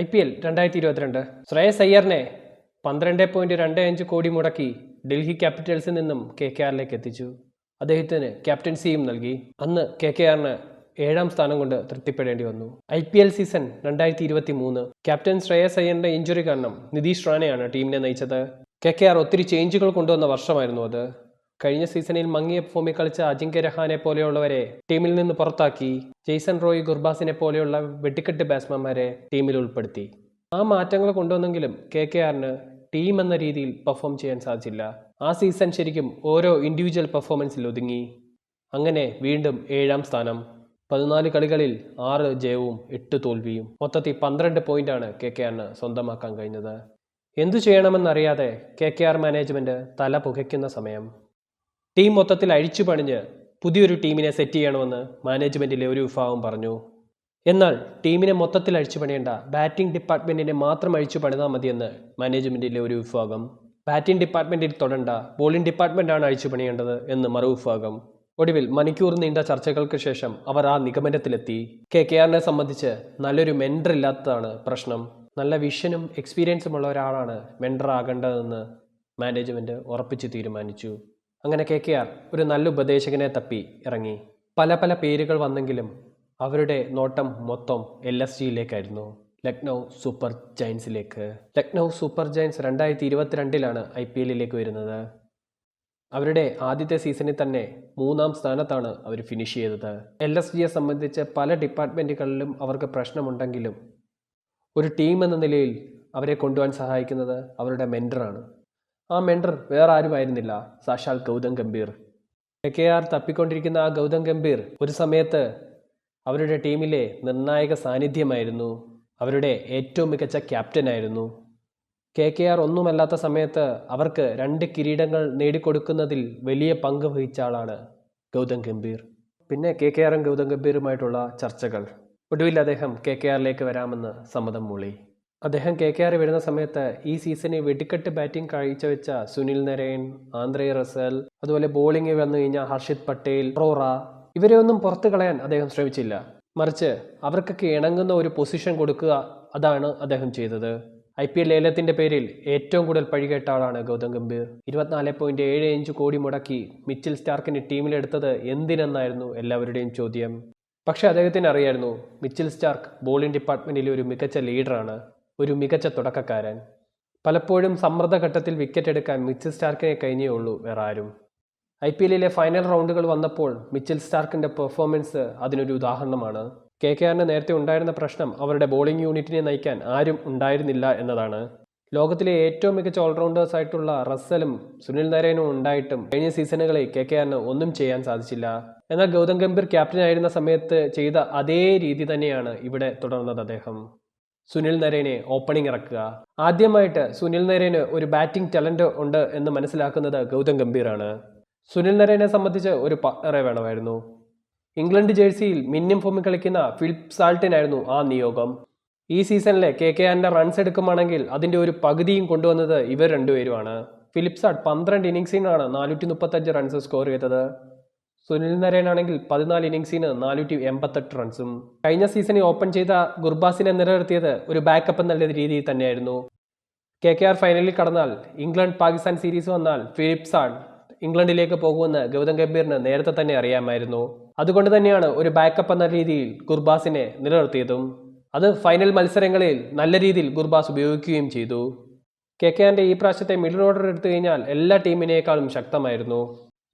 I P L രണ്ടായിരത്തി ഇരുപത്തിരണ്ട് ശ്രേയസ് അയ്യറിനെ പന്ത്രണ്ട് പോയിന്റ് രണ്ട് അഞ്ച് കോടി മുടക്കി ഡൽഹി ക്യാപിറ്റൽസിൽ നിന്നും കെ കെ ആറിലേക്ക് എത്തിച്ചു. അദ്ദേഹത്തിന് ക്യാപ്റ്റൻസിയും നൽകി. അന്ന് കെ കെ ആറിന് ഏഴാം സ്ഥാനം കൊണ്ട് തൃപ്തിപ്പെടേണ്ടി വന്നു. ഐ പി എൽ സീസൺ രണ്ടായിരത്തി ഇരുപത്തി മൂന്ന് ക്യാപ്റ്റൻ ശ്രേയസ് അയ്യറിന്റെ ഇഞ്ചുറി കാരണം നിതീഷ് റാണയാണ് ടീമിനെ നയിച്ചത്. കെ കെ ആർ ഒത്തിരി ചേഞ്ചുകൾ കൊണ്ടുവന്ന വർഷമായിരുന്നു അത്. കഴിഞ്ഞ സീസണിൽ മങ്ങിയ ഫോമിൽ കളിച്ച അജിങ്ക്യ രഹാനെ പോലെയുള്ളവരെ ടീമിൽ നിന്ന് പുറത്താക്കി ജെയ്സൺ റോയ് ഗുർബാസിനെ പോലെയുള്ള വെട്ടിക്കെട്ട് ബാറ്റ്സ്മാൻമാരെ ടീമിൽ ഉൾപ്പെടുത്തി. ആ മാറ്റങ്ങൾ കൊണ്ടുവന്നെങ്കിലും കെ കെ ആറിന് ടീം എന്ന രീതിയിൽ പെർഫോം ചെയ്യാൻ സാധിച്ചില്ല. ആ സീസൺ ശരിക്കും ഓരോ ഇൻഡിവിജ്വൽ പെർഫോമൻസിൽ ഒതുങ്ങി. അങ്ങനെ വീണ്ടും ഏഴാം സ്ഥാനം. പതിനാല് കളികളിൽ ആറ് ജയവും എട്ട് തോൽവിയും. മൊത്തത്തിൽ പന്ത്രണ്ട് പോയിന്റാണ് കെ കെ ആറിന് സ്വന്തമാക്കാൻ കഴിഞ്ഞത്. എന്തു ചെയ്യണമെന്നറിയാതെ കെ കെ ആർ മാനേജ്മെന്റ് തല പുകയ്ക്കുന്ന സമയം. ടീം മൊത്തത്തിൽ അഴിച്ചു പണിഞ്ഞ് പുതിയൊരു ടീമിനെ സെറ്റ് ചെയ്യണമെന്ന് മാനേജ്മെന്റിലെ ഒരു വിഭാഗം പറഞ്ഞു. എന്നാൽ ടീമിനെ മൊത്തത്തിൽ അഴിച്ചു പണിയേണ്ട ബാറ്റിംഗ് ഡിപ്പാർട്ട്മെന്റിനെ മാത്രം അഴിച്ചു പണിതാൽ മതിയെന്ന് മാനേജ്മെന്റിലെ ഒരു വിഭാഗം. ബാറ്റിംഗ് ഡിപ്പാർട്ട്മെന്റിൽ തൊടണ്ട ബോളിംഗ് ഡിപ്പാർട്ട്മെന്റാണ് അഴിച്ചു പണിയേണ്ടത് എന്ന് മറുവിഭാഗം ഒടുവിൽ മണിക്കൂർ നീണ്ട ചർച്ചകൾക്ക് ശേഷം അവർ ആ നിഗമനത്തിലെത്തി. കെ. കെ. ആറിനെ സംബന്ധിച്ച് നല്ലൊരു മെൻഡർ ഇല്ലാത്തതാണ് പ്രശ്നം. നല്ല വിഷനും എക്സ്പീരിയൻസും ഉള്ള ഒരാളാണ് മെൻഡർ ആകേണ്ടതെന്ന് മാനേജ്മെന്റ് ഉറപ്പിച്ച് തീരുമാനിച്ചു. അങ്ങനെ കെ കെ ആർ ഒരു നല്ല ഉപദേശകനെ തപ്പി ഇറങ്ങി. പല പല പേരുകൾ വന്നെങ്കിലും അവരുടെ നോട്ടം മൊത്തം എൽ എസ് ജിയിലേക്കായിരുന്നു. ലക്നൗ സൂപ്പർ ജയൻസിലേക്ക്. ലക്നൗ സൂപ്പർ ജയൻസ് രണ്ടായിരത്തി ഇരുപത്തിരണ്ടിലാണ് ഐ പി എല്ലിലേക്ക് വരുന്നത്. അവരുടെ ആദ്യത്തെ സീസണിൽ തന്നെ മൂന്നാം സ്ഥാനത്താണ് അവർ ഫിനിഷ് ചെയ്തത്. എൽ എസ് ജിയെ സംബന്ധിച്ച് പല ഡിപ്പാർട്ട്മെന്റുകളിലും അവർക്ക് പ്രശ്നമുണ്ടെങ്കിലും ഒരു ടീം എന്ന നിലയിൽ അവരെ കൊണ്ടുപോകാൻ സഹായിക്കുന്നത് അവരുടെ മെന്ററാണ് ആ മെൻഡർ വേറെ ആരുമായിരുന്നില്ല സാക്ഷാൽ Gautam Gambhir. K K R തപ്പിക്കൊണ്ടിരിക്കുന്ന ആ ഗൗതം ഗംഭീർ ഒരു സമയത്ത് അവരുടെ ടീമിലെ നിർണായക സാന്നിധ്യമായിരുന്നു. അവരുടെ ഏറ്റവും മികച്ച ക്യാപ്റ്റനായിരുന്നു കെ കെ ആർ ഒന്നുമല്ലാത്ത സമയത്ത് അവർക്ക് രണ്ട് കിരീടങ്ങൾ നേടിക്കൊടുക്കുന്നതിൽ വലിയ പങ്ക് വഹിച്ച ആളാണ് ഗൗതം ഗംഭീർ. പിന്നെ കെ കെ ആറും ഗൗതം ഗംഭീറുമായിട്ടുള്ള ചർച്ചകൾ. ഒടുവിൽ അദ്ദേഹം കെ കെ ആറിലേക്ക് വരാമെന്ന് സമ്മതം മൂളി. അദ്ദേഹം കെ കെ ആർ വരുന്ന സമയത്ത് ഈ സീസണിൽ വെടിക്കെട്ട് ബാറ്റിംഗ് കാഴ്ചവെച്ച സുനിൽ നരേൻ ആന്ധ്രേ റസൽ അതുപോലെ ബോളിംഗ് വന്നു കഴിഞ്ഞാൽ ഹർഷിത് പട്ടേൽ റോറ ഇവരെ ഒന്നും പുറത്തു കളയാൻ അദ്ദേഹം ശ്രമിച്ചില്ല. മറിച്ച് അവർക്കൊക്കെ ഇണങ്ങുന്ന ഒരു പൊസിഷൻ കൊടുക്കുക അതാണ് അദ്ദേഹം ചെയ്തത്. ഐ പി എൽ ലേലത്തിന്റെ പേരിൽ ഏറ്റവും കൂടുതൽ പഴികേട്ട ആളാണ് ഗൗതം ഗംഭീർ. ഇരുപത്തിനാല് പോയിന്റ് ഏഴ് അഞ്ച് കോടി മുടക്കി മിച്ചിൽ സ്റ്റാർക്കിനെ ടീമിലെടുത്തത് എന്തിനെന്നായിരുന്നു എല്ലാവരുടെയും ചോദ്യം. പക്ഷേ അദ്ദേഹത്തിന് അറിയായിരുന്നു മിച്ചിൽ സ്റ്റാർക്ക് ബോളിംഗ് ഡിപ്പാർട്ട്മെന്റിലെ ഒരു മികച്ച ലീഡറാണ് ഒരു മികച്ച തുടക്കക്കാരൻ. പലപ്പോഴും സമ്മർദ്ദഘട്ടത്തിൽ വിക്കറ്റ് എടുക്കാൻ മിച്ചിൽ സ്റ്റാർക്കിനെ കഴിഞ്ഞേ ഉള്ളൂ വേറെ ആരും. ഐ പി എല്ലിലെ ഫൈനൽ റൗണ്ടുകൾ വന്നപ്പോൾ മിച്ചിൽ സ്റ്റാർക്കിന്റെ പെർഫോമൻസ് അതിനൊരു ഉദാഹരണമാണ്. കെ കെ ആറിന് നേരത്തെ ഉണ്ടായിരുന്ന പ്രശ്നം അവരുടെ ബോളിംഗ് യൂണിറ്റിനെ നയിക്കാൻ ആരും ഉണ്ടായിരുന്നില്ല എന്നതാണ്. ലോകത്തിലെ ഏറ്റവും മികച്ച ഓൾറൗണ്ടേഴ്സ് ആയിട്ടുള്ള റസ്സലും സുനിൽ നരേനും ഉണ്ടായിട്ടും കഴിഞ്ഞ സീസണുകളിൽ കെ കെ ആറിന് ഒന്നും ചെയ്യാൻ സാധിച്ചില്ല. എന്നാൽ ഗൗതം ഗംഭീർ ക്യാപ്റ്റനായിരുന്ന സമയത്ത് ചെയ്ത അതേ രീതി തന്നെയാണ് ഇവിടെ തുടർന്നത് അദ്ദേഹം. സുനിൽ നരേനെ ഓപ്പണിംഗ് ഇറക്കുക. ആദ്യമായിട്ട് സുനിൽ നരേന് ഒരു ബാറ്റിംഗ് ടാലന്റ് ഉണ്ട് എന്ന് മനസ്സിലാക്കുന്നത് ഗൗതം ഗംഭീറാണ്. സുനിൽ നരേനെ സംബന്ധിച്ച് ഒരു പാർട്ണറെ വേണമായിരുന്നു. ഇംഗ്ലണ്ട് ജേഴ്സിയിൽ മിന്നം ഫോമിൽ കളിക്കുന്ന ഫിലിപ്പ് സാൾട്ടിനായിരുന്നു ആ നിയോഗം. ഈ സീസണിലെ കെ കെ ആറിന്റെ റൺസ് എടുക്കുവാണെങ്കിൽ അതിന്റെ ഒരു പകുതിയും കൊണ്ടുവന്നത് ഇവർ രണ്ടുപേരുമാണ്. ഫിലിപ്പ് സാൾട്ട് പന്ത്രണ്ട് ഇന്നിങ്സിനാണ് നാനൂറ്റി മുപ്പത്തഞ്ച് റൺസ് സ്കോർ ചെയ്തത്. സുനിൽ നരേൻ ആണെങ്കിൽ പതിനാല് ഇന്നിങ്സിന് നാനൂറ്റി എൺപത്തെട്ട് റൺസും കഴിഞ്ഞ സീസണിൽ ഓപ്പൺ ചെയ്ത ഗുർബാസിനെ നിലനിർത്തിയത് ഒരു ബാക്കപ്പ് എന്നുള്ള രീതിയിൽ തന്നെയായിരുന്നു. കെ കെ ആർ ഫൈനലിൽ കടന്നാൽ ഇംഗ്ലണ്ട് പാകിസ്ഥാൻ സീരീസ് വന്നാൽ ഫിലിപ്സ് ആൺ ഇംഗ്ലണ്ടിലേക്ക് പോകുമെന്ന് ഗൗതം ഗംഭീറിന് നേരത്തെ തന്നെ അറിയാമായിരുന്നു. അതുകൊണ്ട് തന്നെയാണ് ഒരു ബാക്കപ്പ് എന്ന രീതിയിൽ ഗുർബാസിനെ നിലനിർത്തിയതും. അത് ഫൈനൽ മത്സരങ്ങളിൽ നല്ല രീതിയിൽ ഗുർബാസ് ഉപയോഗിക്കുകയും ചെയ്തു. കെ കെ ആറിന്റെ ഈ പ്രാവശ്യത്തെ മിഡിൽ ഓർഡർ എടുത്തു കഴിഞ്ഞാൽ എല്ലാ ടീമിനേക്കാളും ശക്തമായിരുന്നു.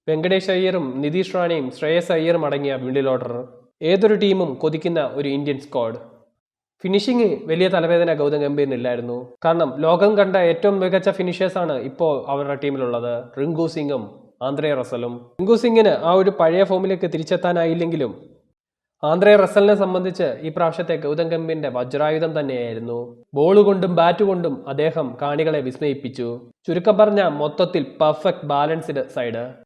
വെങ്കടേഷ് അയ്യറും നിതീഷ് റാണയും ശ്രേയസ് അയ്യറും അടങ്ങിയ മിഡിൽ ഓർഡർ. ഏതൊരു ടീമും കൊതിക്കുന്ന ഒരു ഇന്ത്യൻ സ്ക്വാഡ്. ഫിനിഷിംഗ് വലിയ തലവേദന ഗൗതം ഗംഭീറിനില്ലായിരുന്നു കാരണം ലോകം കണ്ട ഏറ്റവും മികച്ച ഫിനിഷേഴ്സാണ് ഇപ്പോൾ അവരുടെ ടീമിലുള്ളത്. റിങ്കു സിംഗും ആന്ധ്രേ റസലും. റിങ്കു സിംഗിന് ആ ഒരു പഴയ ഫോമിലേക്ക് തിരിച്ചെത്താനായില്ലെങ്കിലും ആന്ധ്രേ റസലിനെ സംബന്ധിച്ച് ഈ പ്രാവശ്യത്തെ ഗൗതം ഗംഭീറിന്റെ വജ്രായുധം തന്നെയായിരുന്നു. ബോൾ കൊണ്ടും ബാറ്റ് കൊണ്ടും അദ്ദേഹം കാണികളെ വിസ്മയിപ്പിച്ചു. ചുരുക്കം പറഞ്ഞ മൊത്തത്തിൽ പെർഫെക്റ്റ് ബാലൻസ്ഡ് സൈഡ്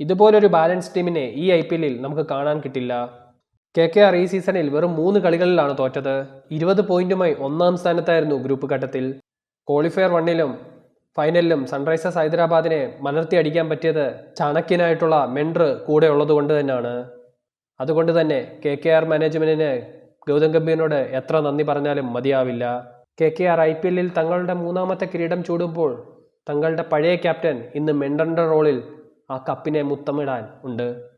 ഇതുപോലൊരു ബാലൻസ് ടീമിനെ ഈ ഐ പി എല്ലിൽ നമുക്ക് കാണാൻ കിട്ടില്ല. കെ കെ ആർ ഈ സീസണിൽ വെറും മൂന്ന് കളികളിലാണ് തോറ്റത്. ഇരുപത് പോയിന്റുമായി ഒന്നാം സ്ഥാനത്തായിരുന്നു ഗ്രൂപ്പ് ഘട്ടത്തിൽ. ക്വാളിഫയർ വണ്ണിലും ഫൈനലിലും സൺറൈസേഴ്സ് ഹൈദരാബാദിനെ മലർത്തി അടിക്കാൻ പറ്റിയത് ചാണക്യനായിട്ടുള്ള മെൻഡർ കൂടെ ഉള്ളത് കൊണ്ട് തന്നെയാണ്. അതുകൊണ്ട് തന്നെ കെ കെ ആർ മാനേജ്മെന്റിന് ഗൗതം ഗംഭീറിനോട് എത്ര നന്ദി പറഞ്ഞാലും മതിയാവില്ല. K K R I P എല്ലിൽ തങ്ങളുടെ മൂന്നാമത്തെ കിരീടം ചൂടുമ്പോൾ തങ്ങളുടെ പഴയ ക്യാപ്റ്റൻ ഇന്ന് മെൻഡറിന്റെ റോളിൽ ആ കപ്പിനെ മുത്തമിടാൻ ഉണ്ട്.